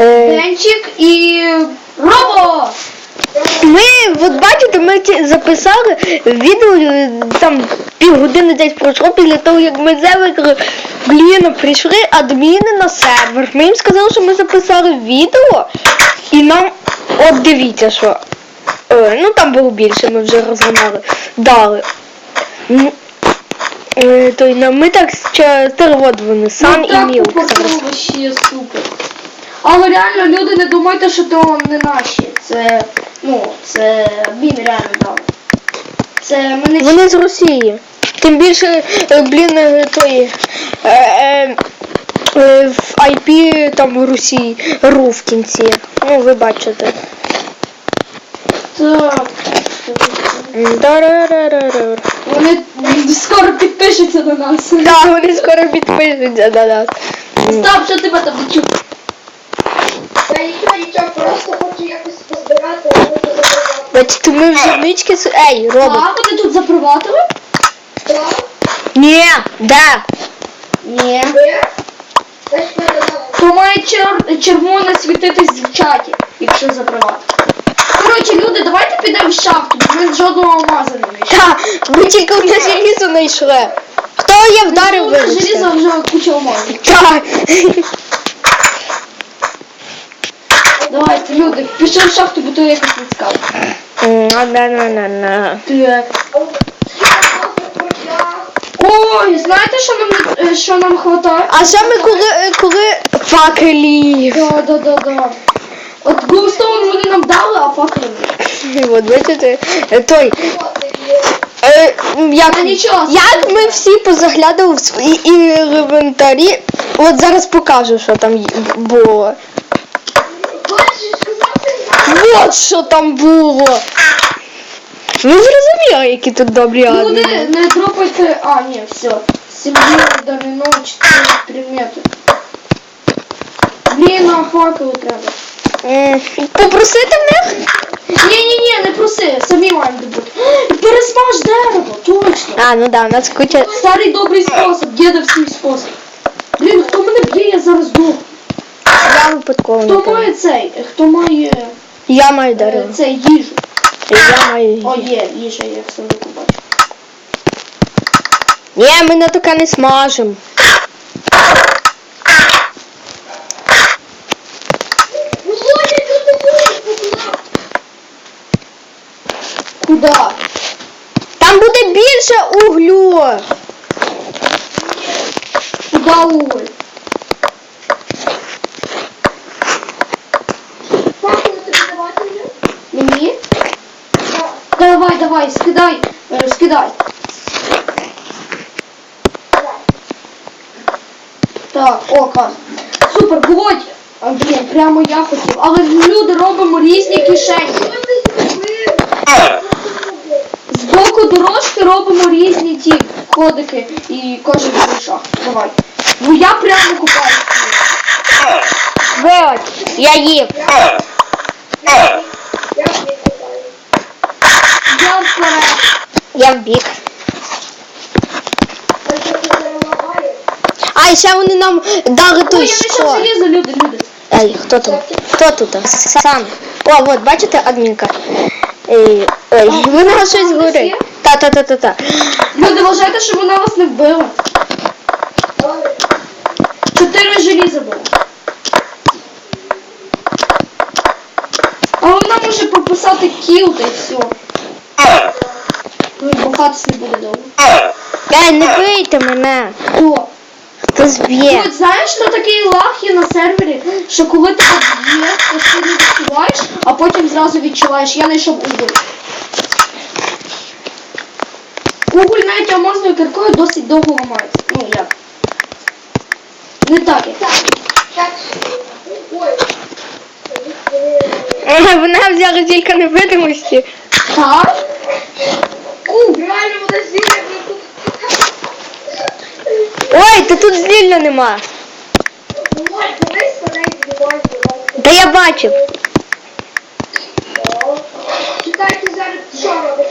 Е, Денчик і Робо! Ми, от бачите, ми записали відео е, там півгодини десь пройшло після того, як ми завикли. Блін, прийшли адміни на сервер. Ми їм сказали, що ми записали відео, і нам от дивіться, що. Е, ну там було більше, ми вже розгонали. Дали. М, е, То й на- ми так переводили сан Ну, і так мілк. упаковано вообще супер. Але реально люди не думайте, що то не наші. Це, ну, це він реально дав. Це ми не Вони з Росії. Тим більше, е, блін, е, той е, е, е, в IP там в Росії ру в кінці. Ну, ви бачите. так. Вони скоро підпишуться на нас. Так, вони скоро підпишуться на нас. Стоп, що тебе там відчув? Я нічого, нічого, просто хочу якось позбирати, а ви позабирати. Бачите, ми вже нички... с- Ей, робот. А, вони тут запровадили? Так? Ні, де? Ні. Ви? Значить, мене дали. То має чер... червоне світитись в чаті, якщо запровадити. Коротше, люди, давайте підемо в шахту, бо ми жодного алмаза не знайшли. Та, ми тільки одне желізо знайшли. Хто я вдарив, Ну, на вибачте. желізо вже куча алмазів. Так. Давайте, люди, пішли в шахту, бо то якось не цікаво. На-на-на-на. Так. Ой, знаєте, що нам, е, що нам хватає? А саме коли, е, коли факелів. Да, да, да, да. От Глоустоун вони нам дали, а факели ні. От бачите, е, той. Е, як, Та нічого, як ми всі позаглядали в свої інвентарі, от зараз покажу, що там є- було. От що там було. Ви зрозуміли, які тут добрі адміни. не дропайте... А, ні, все. Сім'ї, доміно, чотири предмети. Блін, а факели треба. М, Попросити в них? Ні-ні-ні, не проси, самі маємо добути. Пересмаж дерево, точно. А, ну да, у нас куча. Старий добрий спосіб, дідовський спосіб. Блін, хто мене б'є, я зараз дух. Випадково не Хто має цей? Хто має Я маю е, дерево. цей їжу? Я маю. О, є, їжа, я в сундуку бачу. Ні, ми на таке не смажемо. Куда? Там буде більше углю. Куда уголь? Давай, давай, скидай, е, скидай. Так, о, клас. Супер, Володь. А, блін, прямо я хотів. Але люди робимо різні кишені. З боку дорожки робимо різні ті кодики і кожен шаг. Давай. Бо я прямо купаю. Вот, я їв. Я Я в бік. А, і ще вони нам дали я знайшов люди, люди. Ей, хто тут? Хто тут? Сам. О, от, бачите, адмінка. Ей, ой, вона щось горить. Та-та-та-та-та. Люди, вважайте, що вона вас не вбила. Чотири желіза було. А вона може прописати кіл та й все. Ну, не буде довго. Ей, не бийте мене. Хто? Хто зб'є? От знаєш, що такий лаг є на сервері, що коли тебе б'є, то ти не відчуваєш, а потім зразу відчуваєш. Я знайшов уголь. Уголь навіть алмазною киркою досить довго ламається. Ну як? Не так як. Ага, Вона взяла тільки невидимості. Так? Реально вона зіля тут. Та тут злілля нема. Та я бачив. Читайте зараз, що робиш?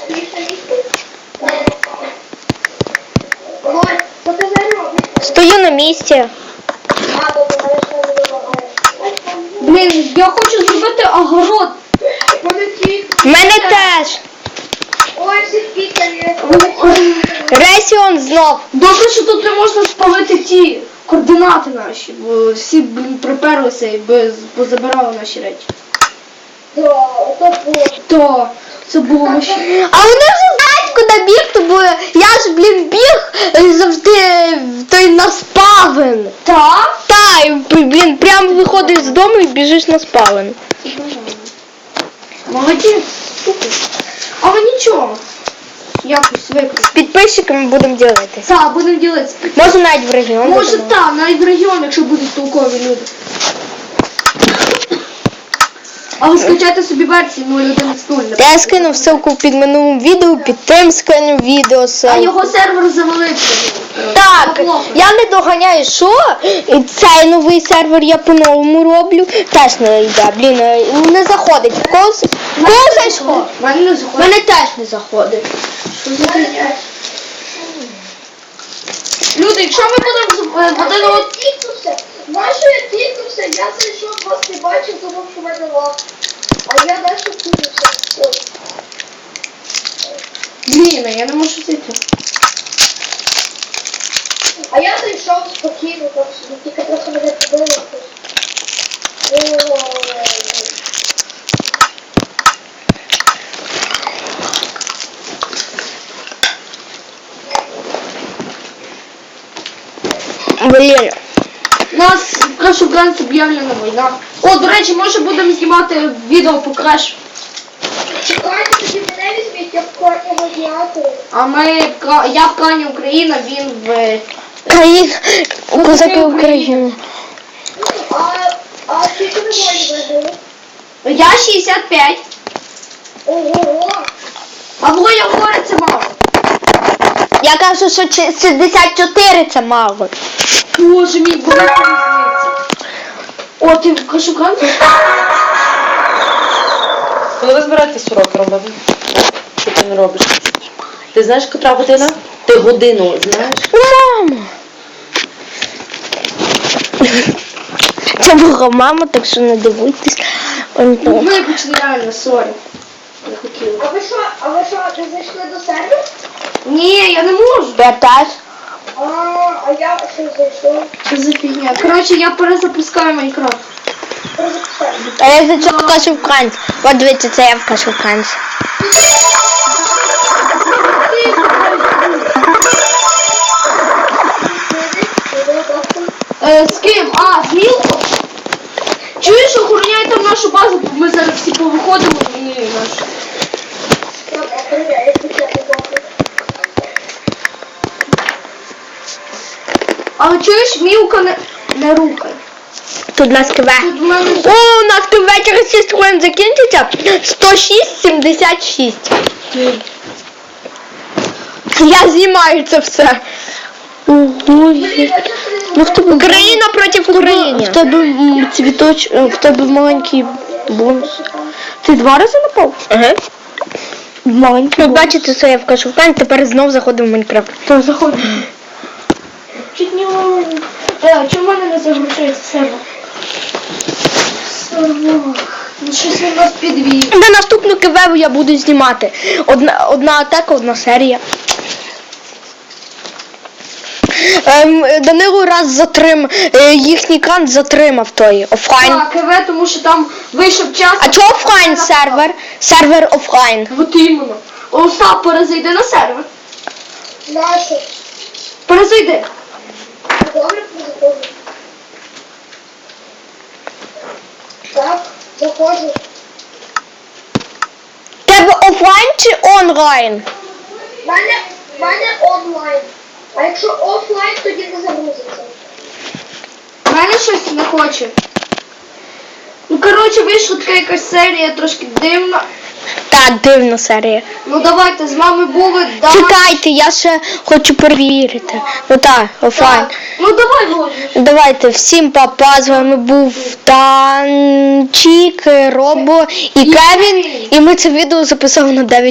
Стою на місці. Блін, я хочу зробити огород. В мене теж. Ой, всі пікарі. Ресіон знов. Добре, що тут не можна спалити ті координати наші, бо всі, блін, приперлися і без, позабирали наші речі. Да, ото було. То це було вообще. А вони вже знають, куди бігти, бо я ж, блін, біг е, завжди в той на спавен. Так? Та, і, блін, прямо виходиш з дому і біжиш на спавен. Молодець, супер. Але нічого. Якось. З підписчиками будемо ділитися. Так, будемо ділитися. Можна навіть в регіон. Може будемо. так, навіть в регіон, якщо будуть толкові люди. Але скачайте собі версію версії 0.11.0. Я скинув ссылку під минулим відео, під тим скинув відео. А ссылку. його сервер завалився. Так, я не доганяю, що І цей новий сервер я по-новому роблю. Теж не йде, блін, е, не заходить. В когось, в когось зайшло. В мене не В заходить. мене теж не заходить. Люди, якщо ми будемо е, один я от... тікнувся? Нащо я тікнувся? Я зайшов, вас не бачив, тому що в мене лав. А я далі тікнувся. Ой. Блін, а я не можу зайти. А я зайшов спокійно, так собі, тільки трохи мене побили. Ой. Блін. У нас в Clash of Clans об'явлена війна. О, до речі, може будемо знімати відео по Clash. Чекайте, тоді мене візьміть, я в корні гладіатори. А ми, Кра- я в крані Україна, він в... Країн, козаки України. А, а скільки ви виграли? Я 65. Ого! А двоє говорять це мало. Я кажу, що чи- 64 це мало. Боже мій, різниця. О, ти в Clash? Коли ви збираєтесь уроки робити? Що ти не робиш? Ти знаєш, котра година? Ти годину знаєш? Мама. Це була мама, так що не дивуйтесь. Он то. Вибачте, реально, сорі. Не хотіла. А ви що, а ви що, не зайшли до сервісу? Ні, я не можу. Я теж. А, а я що зайшов? Що за фігня? Коротше, я перезапускаю Майнкрафт. А я за цього кажу вкранці. От дивіться, це я вкажу вкранці. Е, з ким? А, з Мілко? Чуєш, охороняй там нашу базу, бо ми зараз всі повиходимо і наш. Але чуєш, Мілка не, не рухай. Тут у нас КВ. О, у нас КВ через 6 хвилин закінчиться. 106, 76. Я знімаю це все. Ну, в тебе Україна проти України. В тебе цвіточ, е, в тебе маленький бонус. Ти два рази напав? Ага. Маленький. Ви бачите, що я вкажу в тепер знов заходимо в Майнкрафт. То заходь. Чуть не Е, чому в мене не загружається сервер? Сервер. Ну щось він нас підвів. На наступну КВ я буду знімати. Одна, одна атака, одна серія. Ем, Данило раз затрим, е, їхній кран затримав той офлайн. Так, КВ, тому що там вийшов час. А чого офлайн сервер? Сервер офлайн. От іменно. Остап, перезайди на сервер. Перезайди. Добре, заходжу. Так, заходжу. Тебе офлайн чи онлайн? В мене, в мене онлайн. А якщо офлайн, тоді не загрузиться. У мене щось не хоче. Ну, коротше, вийшла така якась серія трошки дивна. Так, дивна серія. Ну давайте, з вами були да. Чекайте, я ще хочу перевірити. Ну так, офлайн. Ну давай, Володя. Давайте, всім папа, з вами був Танчик, Робо і Кевін. І ми це відео записали на 9